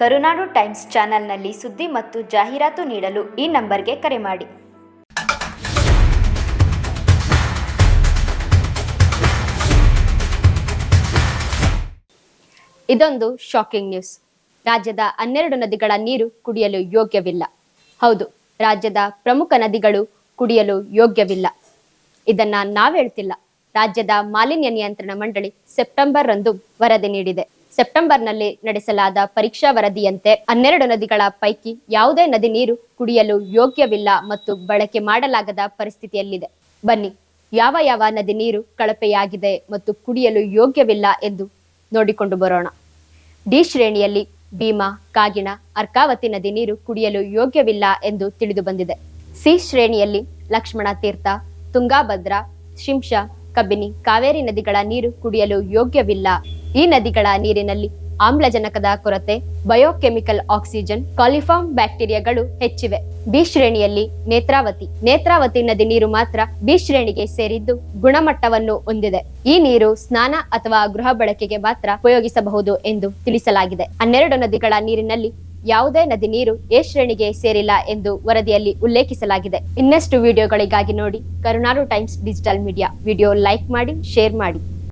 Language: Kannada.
ಕರುನಾಡು ಟೈಮ್ಸ್ ಚಾನೆಲ್ನಲ್ಲಿ ಸುದ್ದಿ ಮತ್ತು ಜಾಹೀರಾತು ನೀಡಲು ಈ ನಂಬರ್ಗೆ ಕರೆ ಮಾಡಿ. ಇದೊಂದು ಶಾಕಿಂಗ್ ನ್ಯೂಸ್. ರಾಜ್ಯದ ಹನ್ನೆರಡು ನದಿಗಳ ನೀರು ಕುಡಿಯಲು ಯೋಗ್ಯವಿಲ್ಲ. ಹೌದು, ರಾಜ್ಯದ ಪ್ರಮುಖ ನದಿಗಳು ಕುಡಿಯಲು ಯೋಗ್ಯವಿಲ್ಲ. ಇದನ್ನ ನಾವು ಹೇಳ್ತಿಲ್ಲ. ರಾಜ್ಯದ ಮಾಲಿನ್ಯ ನಿಯಂತ್ರಣ ಮಂಡಳಿ ಸೆಪ್ಟೆಂಬರ್ ರಂದು ವರದಿ ನೀಡಿದೆ. ಸೆಪ್ಟೆಂಬರ್ನಲ್ಲಿ ನಡೆಸಲಾದ ಪರೀಕ್ಷಾ ವರದಿಯಂತೆ ಹನ್ನೆರಡು ನದಿಗಳ ಪೈಕಿ ಯಾವುದೇ ನದಿ ನೀರು ಕುಡಿಯಲು ಯೋಗ್ಯವಿಲ್ಲ ಮತ್ತು ಬಳಕೆ ಮಾಡಲಾಗದ ಪರಿಸ್ಥಿತಿಯಲ್ಲಿದೆ. ಬನ್ನಿ, ಯಾವ ಯಾವ ನದಿ ನೀರು ಕಳಪೆಯಾಗಿದೆ ಮತ್ತು ಕುಡಿಯಲು ಯೋಗ್ಯವಿಲ್ಲ ಎಂದು ನೋಡಿಕೊಂಡು ಬರೋಣ. ಡಿ ಶ್ರೇಣಿಯಲ್ಲಿ ಭೀಮಾ, ಕಾಗಿಣ, ಅರ್ಕಾವತಿ ನದಿ ನೀರು ಕುಡಿಯಲು ಯೋಗ್ಯವಿಲ್ಲ ಎಂದು ತಿಳಿದು ಬಂದಿದೆ. ಸಿ ಶ್ರೇಣಿಯಲ್ಲಿ ಲಕ್ಷ್ಮಣ ತೀರ್ಥ, ತುಂಗಾಭದ್ರಾ ಶಿಂಷ ಕಬಿನಿ, ಕಾವೇರಿ ನದಿಗಳ ನೀರು ಕುಡಿಯಲು ಯೋಗ್ಯವಿಲ್ಲ ಈ ನದಿಗಳ ನೀರಿನಲ್ಲಿ ಆಮ್ಲಜನಕದ ಕೊರತೆ, ಬಯೋಕೆಮಿಕಲ್ ಆಕ್ಸಿಜನ್, ಕಾಲಿಫಾರ್ಮ್ ಬ್ಯಾಕ್ಟೀರಿಯಾಗಳು ಹೆಚ್ಚಿವೆ. ಬಿ ಶ್ರೇಣಿಯಲ್ಲಿ ನೇತ್ರಾವತಿ. ನೇತ್ರಾವತಿ ನದಿ ನೀರು ಮಾತ್ರ ಬಿ ಶ್ರೇಣಿಗೆ ಸೇರಿದ್ದು ಗುಣಮಟ್ಟವನ್ನು ಹೊಂದಿದೆ. ಈ ನೀರು ಸ್ನಾನ ಅಥವಾ ಗೃಹ ಬಳಕೆಗೆ ಮಾತ್ರ ಉಪಯೋಗಿಸಬಹುದು ಎಂದು ತಿಳಿಸಲಾಗಿದೆ. ಹನ್ನೆರಡು ನದಿಗಳ ನೀರಿನಲ್ಲಿ ಯಾವುದೇ ನದಿ ನೀರು ಎ ಶ್ರೇಣಿಗೆ ಸೇರಿಲ್ಲ ಎಂದು ವರದಿಯಲ್ಲಿ ಉಲ್ಲೇಖಿಸಲಾಗಿದೆ. ಇನ್ನಷ್ಟು ವಿಡಿಯೋಗಳಿಗಾಗಿ ನೋಡಿ Karunadu Times digital media. Video like ಮಾಡಿ, ಶೇರ್ ಮಾಡಿ.